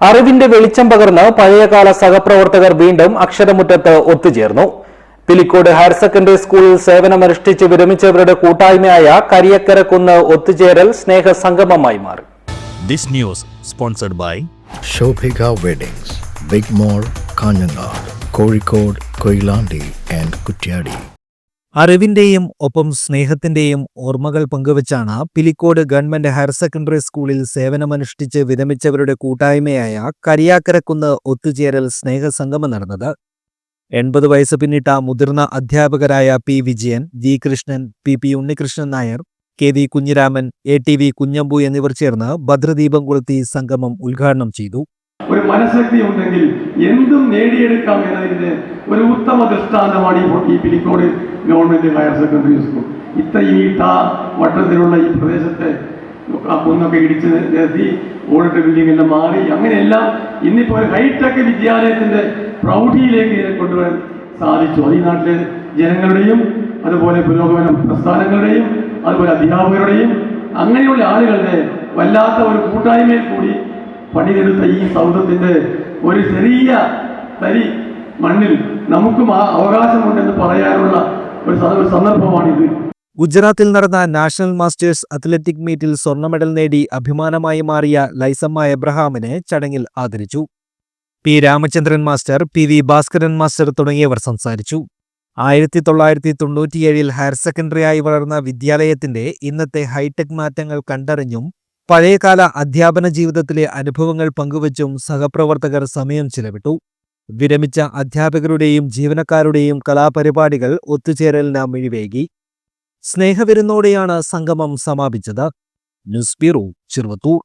അറിവിന്റെ വെളിച്ചം പകർന്ന് പഴയകാല സഹപ്രവർത്തകർ വീണ്ടും അക്ഷരമുറ്റത്ത് ഒത്തുചേർന്നു പിലിക്കോട് ഹയർ സെക്കൻഡറി സ്കൂളിൽ സേവനമനുഷ്ഠിച്ച് വിരമിച്ചവരുടെ കൂട്ടായ്മയായ കരിയക്കരക്കുന്ന് ഒത്തുചേരൽ സ്നേഹ സംഗമമായി മാറി This news sponsored by Shobhika Weddings, Big Mall Kozhikode, Koilandi and Kutyadi. അറിവിന്റെയും ഒപ്പം സ്നേഹത്തിന്റെയും ഓർമ്മകൾ പങ്കുവച്ചാണ് പിലിക്കോട് ഗവൺമെന്റ് ഹയർ സെക്കൻഡറി സ്കൂളിൽ സേവനമനുഷ്ഠിച്ച് വിരമിച്ചവരുടെ കൂട്ടായ്മയായ കരിയാക്കരക്കുന്ന് ഒത്തുചേരൽ സ്നേഹസംഗമം നടന്നത്. എൺപത് വയസ്സ് പിന്നിട്ട മുതിർന്ന അധ്യാപകരായ P Vijayan G Krishnan P P Unnikrishnan Nair K V Kunhiraman A T V Kunhambu എന്നിവർ ചേർന്ന് ഭദ്രദീപം കൊളുത്തി സംഗമം ഉദ്ഘാടനം ചെയ്തു. ഒരു മനഃശക്തി ഉണ്ടെങ്കിൽ എന്തും നേടിയെടുക്കാം എന്നതിന്റെ ഒരു ഉത്തമ ദൃഷ്ടാന്തമാണ് ഈ Pilicode government higher secondary school ഇത്രയും ഈ താ വട്ടത്തിലുള്ള ഈ പ്രദേശത്തെ കുന്നൊക്കെ ഇടിച്ച് നിരത്തി ഓടിട്ട് ബിൽഡിംഗ് എല്ലാം മാറി അങ്ങനെയെല്ലാം ഇന്നിപ്പോൾ ഒരു ഹൈടെക് വിദ്യാലയത്തിന്റെ പ്രൗഢിയിലേക്ക് ഇതിനെ കൊണ്ടുവരാൻ സാധിച്ചു. ഈ നാട്ടിലെ ജനങ്ങളുടെയും അതുപോലെ പുരോഗമന പ്രസ്ഥാനങ്ങളുടെയും അതുപോലെ അധ്യാപകരുടെയും അങ്ങനെയുള്ള ആളുകളുടെ വല്ലാത്ത ഒരു കൂട്ടായ്മയിൽ കൂടി പണിതെടുത്ത ഈ സൗദത്തിന്റെ ഒരു ചെറിയ തരി മണ്ണിൽ നമുക്കും ആ അവകാശമുണ്ടെന്ന് പറയാനുള്ള ഒരു സന്ദർഭമാണിത്. ഗുജറാത്തിൽ നടന്ന നാഷണൽ മാസ്റ്റേഴ്സ് അത്ലറ്റിക് മീറ്റിൽ സ്വർണ മെഡൽ നേടി അഭിമാനമായി മാറിയ ലൈസമ്മ എബ്രഹാമിനെ ചടങ്ങിൽ ആദരിച്ചു. P. Ramachandran master P. V. Bhaskaran master തുടങ്ങിയവർ സംസാരിച്ചു. ആയിരത്തി തൊള്ളായിരത്തി തൊണ്ണൂറ്റിയേഴിൽ ഹയർ സെക്കൻഡറിയായി വളർന്ന വിദ്യാലയത്തിന്റെ ഇന്നത്തെ ഹൈടെക് മാറ്റങ്ങൾ കണ്ടറിഞ്ഞും പഴയകാല അധ്യാപന ജീവിതത്തിലെ അനുഭവങ്ങൾ പങ്കുവച്ചും സഹപ്രവർത്തകർ സമയം ചിലവിട്ടു. വിരമിച്ച അധ്യാപകരുടെയും ജീവനക്കാരുടെയും കലാപരിപാടികൾ ഒത്തുചേരലിന് മിഴിവേകി സ്നേഹവിരുന്നോടെയാണ് സംഗമം സമാപിച്ചത്. News bureau Cheruvathur.